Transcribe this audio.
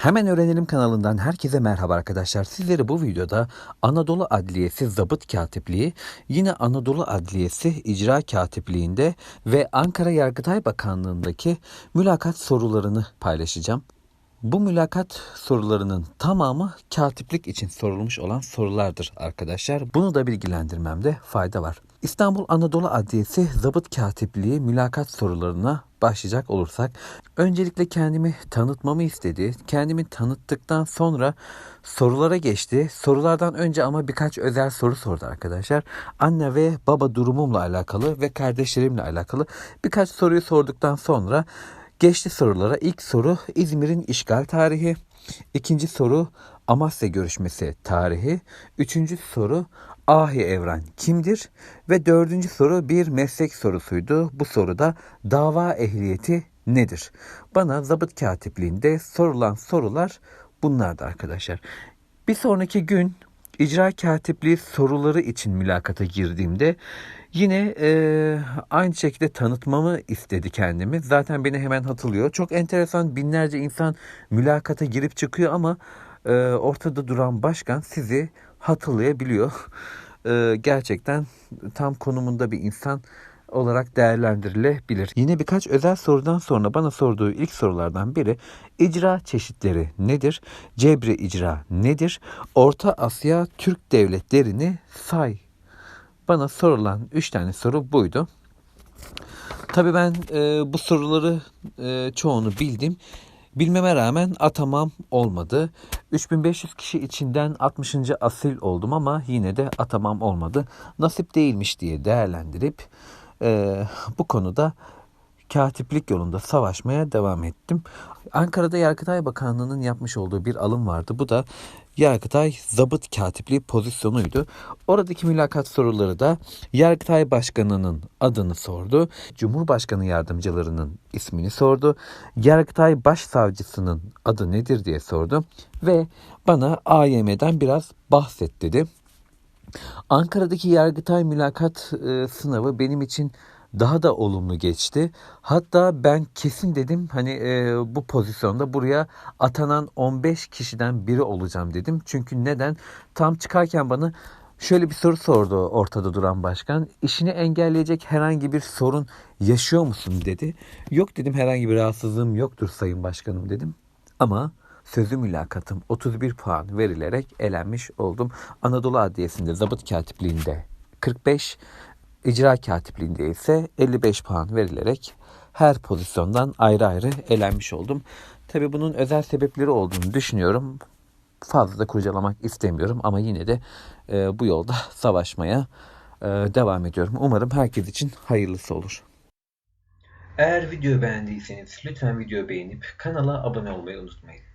Hemen Öğrenelim kanalından herkese merhaba arkadaşlar. Sizlere bu videoda Anadolu Adliyesi Zabıt Katipliği, yine Anadolu Adliyesi İcra Katipliğinde ve Ankara Yargıtay Bakanlığındaki mülakat sorularını paylaşacağım. Bu mülakat sorularının tamamı katiplik için sorulmuş olan sorulardır arkadaşlar. Bunu da bilgilendirmemde fayda var. İstanbul Anadolu Adliyesi Zabıt Katipliği mülakat sorularına başlayacak olursak öncelikle kendimi tanıtmamı istedi. Kendimi tanıttıktan sonra sorulara geçti. Sorulardan önce ama birkaç özel soru sordu arkadaşlar. Anne ve baba durumumla alakalı ve kardeşlerimle alakalı birkaç soruyu sorduktan sonra Geçti sorulara. İlk soru İzmir'in işgal tarihi. İkinci soru Amasya görüşmesi tarihi. Üçüncü soru Ahi Evren kimdir? Ve dördüncü soru bir meslek sorusuydu. Bu soruda dava ehliyeti nedir? Bana zabıt katipliğinde sorulan sorular bunlardı arkadaşlar. Bir sonraki gün icra katipliği soruları için mülakata girdiğimde Yine e, aynı şekilde tanıtmamı istedi kendimi. Zaten beni hemen hatırlıyor. Çok enteresan binlerce insan mülakata girip çıkıyor ama e, ortada duran başkan sizi hatırlayabiliyor. E, gerçekten tam konumunda bir insan olarak değerlendirilebilir. Yine birkaç özel sorudan sonra bana sorduğu ilk sorulardan biri icra çeşitleri nedir? Cebri icra nedir? Orta Asya Türk devletlerini say bana sorulan 3 tane soru buydu. Tabii ben e, bu soruları e, çoğunu bildim. Bilmeme rağmen atamam olmadı. 3500 kişi içinden 60. asil oldum ama yine de atamam olmadı. Nasip değilmiş diye değerlendirip e, bu konuda katiplik yolunda savaşmaya devam ettim. Ankara'da Yargıtay Bakanlığı'nın yapmış olduğu bir alım vardı. Bu da Yargıtay zabıt katipliği pozisyonuydu. Oradaki mülakat soruları da Yargıtay Başkanı'nın adını sordu. Cumhurbaşkanı yardımcılarının ismini sordu. Yargıtay Başsavcısının adı nedir diye sordu. Ve bana AYM'den biraz bahset dedi. Ankara'daki Yargıtay mülakat e, sınavı benim için daha da olumlu geçti. Hatta ben kesin dedim hani e, bu pozisyonda buraya atanan 15 kişiden biri olacağım dedim. Çünkü neden? Tam çıkarken bana şöyle bir soru sordu ortada duran başkan. İşini engelleyecek herhangi bir sorun yaşıyor musun dedi. Yok dedim herhangi bir rahatsızlığım yoktur sayın başkanım dedim. Ama sözü mülakatım 31 puan verilerek elenmiş oldum. Anadolu Adliyesi'nde zabıt katipliğinde 45, icra katipliğinde ise 55 puan verilerek her pozisyondan ayrı ayrı elenmiş oldum. Tabi bunun özel sebepleri olduğunu düşünüyorum. Fazla da kurcalamak istemiyorum ama yine de e, bu yolda savaşmaya e, devam ediyorum. Umarım herkes için hayırlısı olur. Eğer videoyu beğendiyseniz lütfen videoyu beğenip kanala abone olmayı unutmayın.